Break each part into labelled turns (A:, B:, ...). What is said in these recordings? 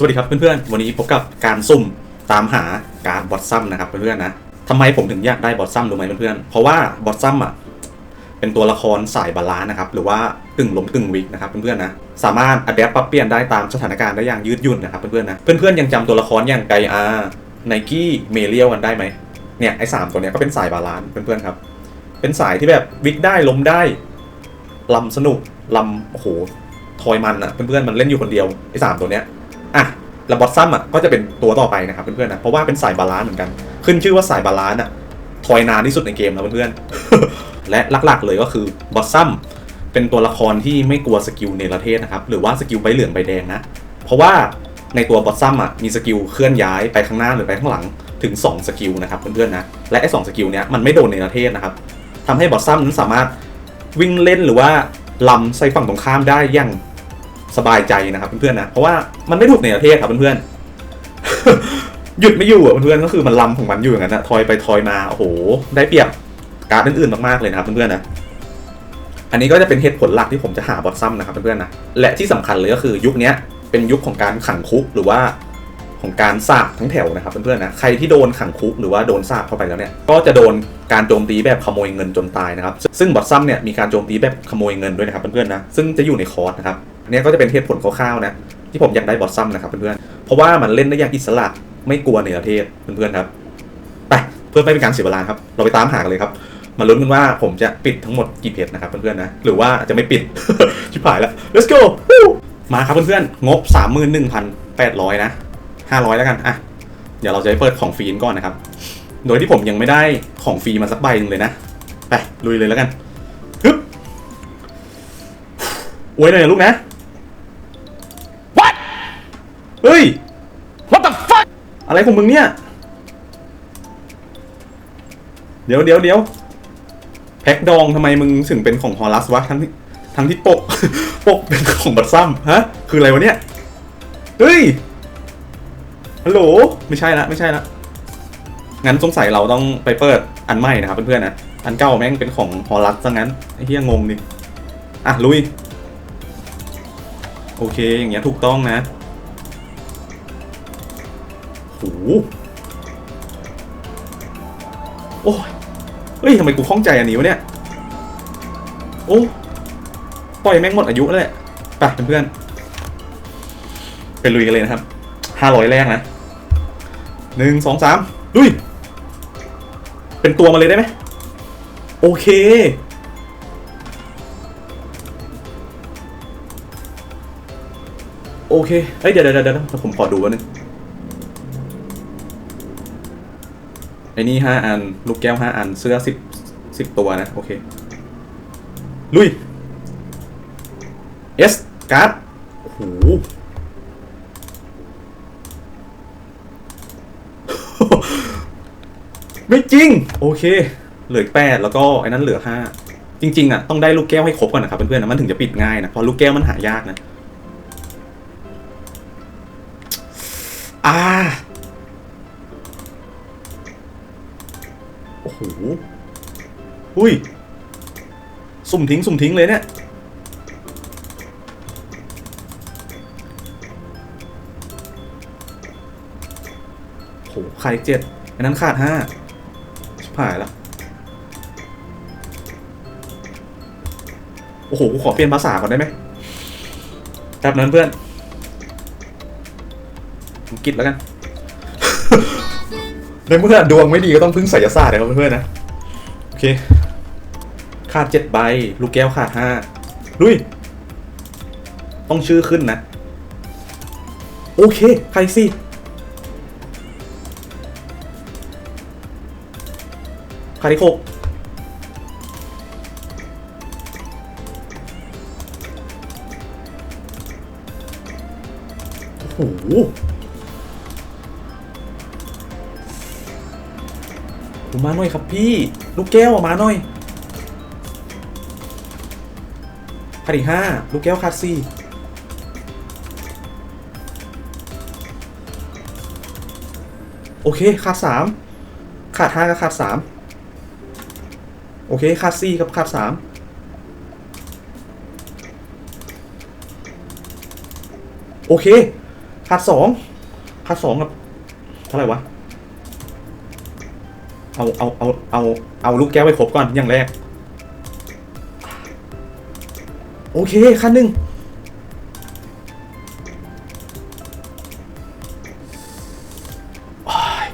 A: สวัสดีครับเพื่อนๆ วันนี้พบกับการซุ่มตามหาการบอทซัมนะครับเพื่อนๆนะทำไมผมถึงอยากได้บอทซัมรู้ไหมเพื่อนๆ เพราะว่าบอทซัมอะเป็นตัวละครสายบาลานนะครับหรือว่ากึ่งล้มกึ่งวิกนะครับเพื่อนๆนะสามารถอัดแอปปรับเปลี่ยนได้ตามสถานการณ์ได้อย่างยืดหยุ่นนะครับเพื่อนๆนะเพื่อนๆยังจำตัวละครอย่างไกอาไนกี้เมเลียวกันได้ไหมเนี่ยไอ้สามตัวเนี้ยก็เป็นสายบาลานเพื่อนๆครับเป็นสายที่แบบวิกได้ล้มได้ลำสนุกลำโอ้โหทอยมันอะเพื่อนๆมันเล่นอยู่คนเดียวไอ้สามตัวเนี้ยอะ แล้วบอสซัมอะก็จะเป็นตัวต่อไปนะครับเพื่อนๆนะเพราะว่าเป็นสายบาลานซ์เหมือนกัน ขึ้นชื่อว่าสายบาลานซ์อะทอยนานที่สุดในเกมแล้วเพื่อนๆและหลักๆเลยก็คือบอสซัมเป็นตัวละครที่ไม่กลัวสกิลเนรเทศนะครับหรือว่าสกิลใบเหลืองใบแดงนะ เพราะว่าในตัวบอสซัมอะมีสกิลเคลื่อนย้ายไปข้างหน้าหรือไปข้างหลังถึง 2 สกิลนะครับเพื่อนๆนะและไอ้สองสกิลเนี้ยมันไม่โดนเนรเทศนะครับทำให้บอสซัมนั้นสามารถวิ่งเล่นหรือว่าลำใส่ฝั่งตรงข้ามได้อย่าง สบายใจนะครับเพื่อนๆนะเพราะว่ามันไม่ถูกในประเทศครับเพื่อนๆหยุดไม่อยู่อะเพื่อนๆก็คือมันลำของมันอยู่อย่างนั้นนะทอยไปทอยมาโอ้โห ได้เปรียบการ์ดอื่นๆมากๆเลยนะครับเพื่อนๆนะอันนี้ก็จะเป็นเหตุผลหลักที่ผมจะหาบอทซัมนะครับเพื่อนๆนะและที่สำคัญเลยก็คือยุคนี้เป็นยุคของการขังคุกหรือว่าของการสาบทั้งแถวนะครับเพื่อนๆนะใครที่โดนขังคุกหรือว่าโดนสาบเข้าไปแล้วเนี่ยก็จะโดนการโจมตีแบบขโมยเงินจนตายนะครับซึ่งบอทซัมเนี่ยมีการโจมตีแบบขโมยเงินด้วยนะครับเพื่อนๆนะซึ่งจะอยู่ในคอร์สนะครับ เนี่ยก็จะเป็นเหตุผลคร่าวๆนะที่ผมอยากได้บอทซัมนะครับเพื่อนๆเพราะว่ามันเล่นได้อย่างอิสระไม่กลัวในประเทศเพื่อนๆครับไปเพื่อไม่เป็นการเสียเวลาครับ เราไปตามหากันเลยครับมาลุ้นกันว่าผมจะปิดทั้งหมดกี่เพจนะครับเพื่อนๆนะหรือว่าจะไม่ปิดชิบหายแล้ว let's go มาครับเพื่อนๆงบ 31,800 นะ 500 แล้วกันอะเดี๋ยวเราจะไปเปิดของฟรีก่อนนะครับ โดยที่ผมยังไม่ได้ของฟรีมาสักใบหนึงเลยนะไปลุยเลยแล้วกันฮึบอวยหน่อยลูกนะ เฮ้ย
B: What the fuck?
A: อะไรของมึงเนี่ย เดี๋ยวเดี๋ยวเดี๋ยวแพ็คดองทำไมมึงถึงเป็นของฮอลัสวะทั้งที่ทั้งที่ปก ปกเป็นของบัตซัมฮะ คืออะไรวะเนี่ย เฮ้ย ฮัลโหล ไม่ใช่ละไม่ใช่ละงั้นสงสัยเราต้องไปเปิดอันใหม่นะครับเพื่อนๆนะ อันเก่าแม่งเป็นของฮอลัสซะงั้น ไอ้เหี้ยงงดิ อะลุย โอเคอย่างเงี้ยถูกต้องนะ โอ้โหโอ้ยเฮ้ยทำไมกูคล่องใจอันนี้วะเนี่ย โอ้ปล่อยแม่งหมดอายุแล้วแหละไปเพื่อนๆไปลุยกันเลยนะครับห้าร้อยแรกนะหนึ่งสองสามลุย เป็นตัวมาเลยได้ไหมโอเค โอเคเฮ้ยเดี๋ยวเดี๋ยวเดี๋ยวผมขอดูวันนึง ไอ้นี่ห้าอัน ลูกแก้วห้าอัน เสื้อสิบสิบตัวนะ โอเค ลุยเอสการ์ดโอ้โหไม่จริง โอเค เหลือแปดแล้วก็ไอ้นั้นเหลือห้าจริง ๆอะต้องได้ลูกแก้วให้ครบก่อนนะครับเพื่อนๆนะมันถึงจะปิดง่ายนะเพราะลูกแก้วมันหายากนะ อ่า หอุ้ย สุ่มทิ้ง สุ่มทิ้งเลยเนี่ย โหขาดเจ็ดอันนั้นขาดห้าชิบหายล้วโอ้โห กูขอเปลี่ยนภาษาก่อนได้ไหมแป๊บนั้นเพื่อนอังกฤษแล้วกัน ในเมื่อดวงไม่ดีก็ต้องพึ่งไสยศาสตร์นะครับเพื่อนๆนะ โอเค ขาดเจ็ดใบ ลูกแก้วขาดห้าลุย ต้องชื่อขึ้นนะ โอเค ใครสิขาดอีกหกโอ้โห ผมมาหน่อยครับพี่ ลูกแก้วอะมาหน่อยขาดอีกห้าลูกแก้วขาดสี่โอเคขาดสามขาดห้ากับขาดสามโอเคขาดสี่กับขาดสามโอเคขาดสองขาดสองกับเท่าไหร่วะ เอาเอาเอาเอาเอาลูกแก้วไปครบก่อนอย่างแรก โอเคขั้นหนึ่งอ้าย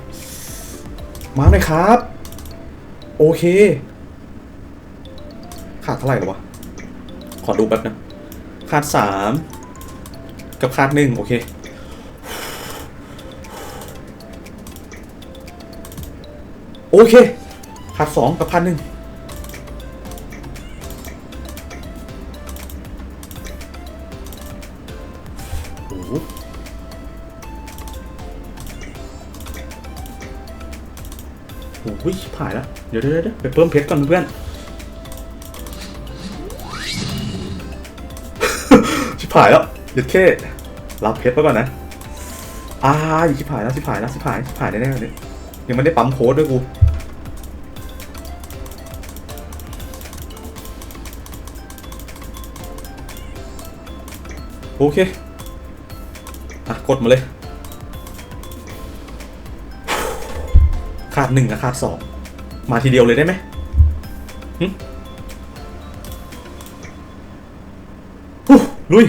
A: มาหน่อยครับ โอเค ขาดเท่าไหร่หรอวะ ขอดูแป๊บนะ ขาดสามกับขาดหนึ่งโอเค โอเคขาดสองกับขาดหนึ่งโอ้โหโอ้โหชิบหายแล้ว เดี๋ยวเดี๋ยวเดี๋ยวไปเพิ่มเพชรก่อนเพื่อนชิบหายแล้วเดี๋ยวแค่รับเพชรไปก่อนนะอ่าชิบหายแล้วชิบหายแล้วชิบหายชิบหายแน่ๆเลยยังไม่ได้ปั๊มโค้ดด้วยกู โอเค อะ กดมาเลย ขาดหนึ่งกับขาดสองมาทีเดียวเลยได้ไหมหึลุย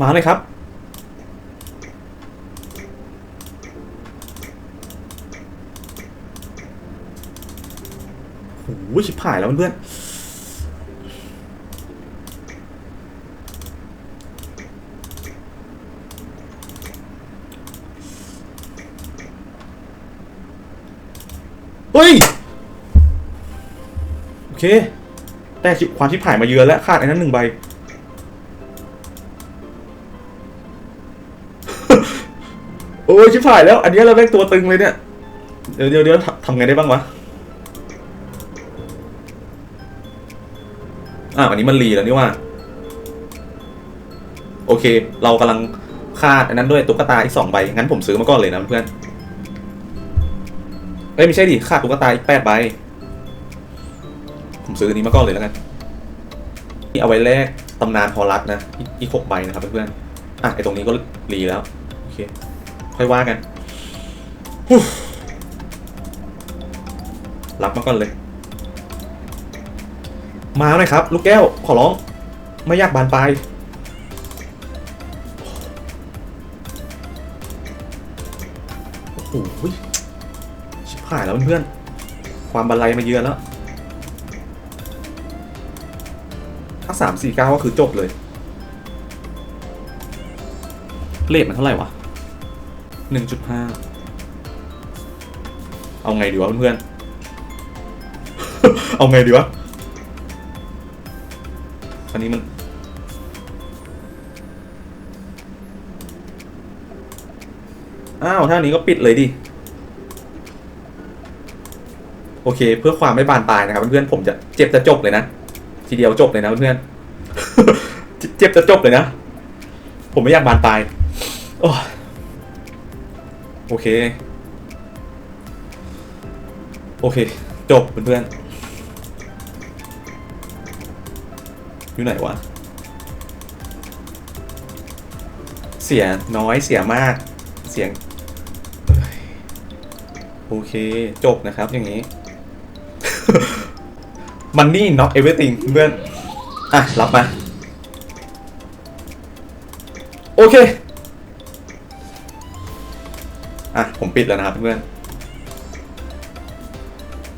A: มาเลยครับโอ้ยชิบหายแล้วเพื่อนๆ เฮ้ย โอเค แต่ความชิบหายมาเยือนแล้วขาดไอ้นั้นหนึ่งใบ โอ้ยชิบหายแล้ว อันนี้เราแม่งตัวตึงเลยเนี่ย เดี๋ยวเดี๋ยวเดี๋ยวทำทำไงได้บ้างวะอะอันนี้มันรีแล้วนี่ว่า โอเค เรากำลังคาดอันนั้นด้วยตุ๊กตาอีกสองใบ งั้นผมซื้อมาก่อนเลยนะเพื่อน เอ้ยไม่ใช่ดิคาดตุ๊กตาอีกแปดใบ ผมซื้ออันนี้มาก่อนเลยแล้วกัน นี่เอาไว้แลกตำนานฮอลลัสนะ อีกหกใบนะครับเพื่อนๆ อะไอตรงนี้ก็รีแล้ว โอเค ค่อยว่ากันรับมาก่อนเลย มาหน่อยครับ ลูกแก้ว ขอร้อง ไม่อยากบานปลายโอ้โห หายแล้วเพื่อนๆความบันไลมาเยือนแล้วถ้าสามสี่เก้าก็คือจบเลย เลทมันเท่าไหร่วะหนึ่งจุดห้าเอาไงดีวะเพื่อนเอาไงดีวะอันนี้มันอ้าวถ้านี้ก็ปิดเลยดิ โอเค เพื่อความไม่บานปลายนะครับเพื่อนๆผมจะเจ็บจะจบเลยนะทีเดียวจบเลยนะเพื่อนๆเจ็บจะจบเลยนะ ผมไม่อยากบานปลายโอ้โอเค โอเค จบเพื่อนๆอยู่ไหนวะเสียน้อยเสียมากเสียง โอเค จบนะครับอย่างนี้ มันนี่ not everything เพื่อน อะ รับมา โอเค อะ ผมปิดแล้วนะครับเพื่อน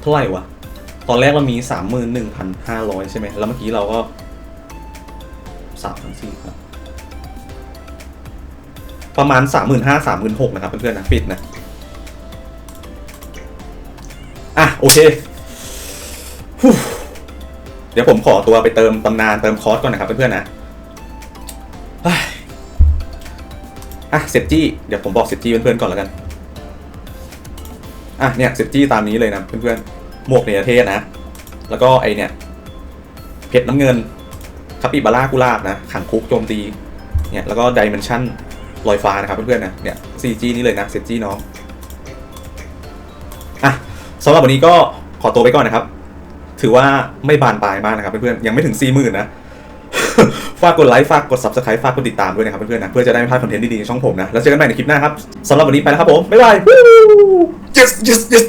A: เท่าไหร่วะ ตอนแรกเรามีสามหมื่นหนึ่งพันห้าร้อยใช่ไหม แล้วเมื่อกี้เราก็สามพันสี่ครับ ประมาณสามหมื่นห้าสามหมื่นหกนะครับเพื่อนๆนะปิดนะ อะ โอเคฮู้ ดี๋ยวผมขอตัวไปเติมตำนานเติมคอร์สก่อนนะครับเพื่อนๆนะเฮ้ยอะเซตจี้เดี๋ยวผมบอกเซตจี้เพื่อนๆก่อนแล้วกันอะเนี่ยเซตจี้ตามนี้เลยนะเพื่อนๆหมวกเนยเทศนะ แล้วก็ไอเนี่ยเพชรน้ำเงินคาปิบาร่ากุลาบนะขังคุกโจมตีเนี่ยแล้วก็ดิเมนชั่นลอยฟ้านะครับเพื่อนๆนะเนี่ย 4G นี่เลยนะเซตจี้น้องอะสำหรับวันนี้ก็ขอตัวไปก่อนนะครับ ถือว่าไม่บานปลายมากนะครับเพื่อนๆยังไม่ถึง4ี่หมื่นนะฝากกดไลค์ฝากกด subscribe ฝากกดติดตามด้วยนะครับเพื่อนๆนะเพื่อจะได้ไม่พลาดคอนเทนต์ดีๆในช่องผมนะแล้วเจอกันใหม่ในคลิปหน้าครับสำหรับวันนี้ไปแล้วครับผมบ๊ายบาย yes yes yes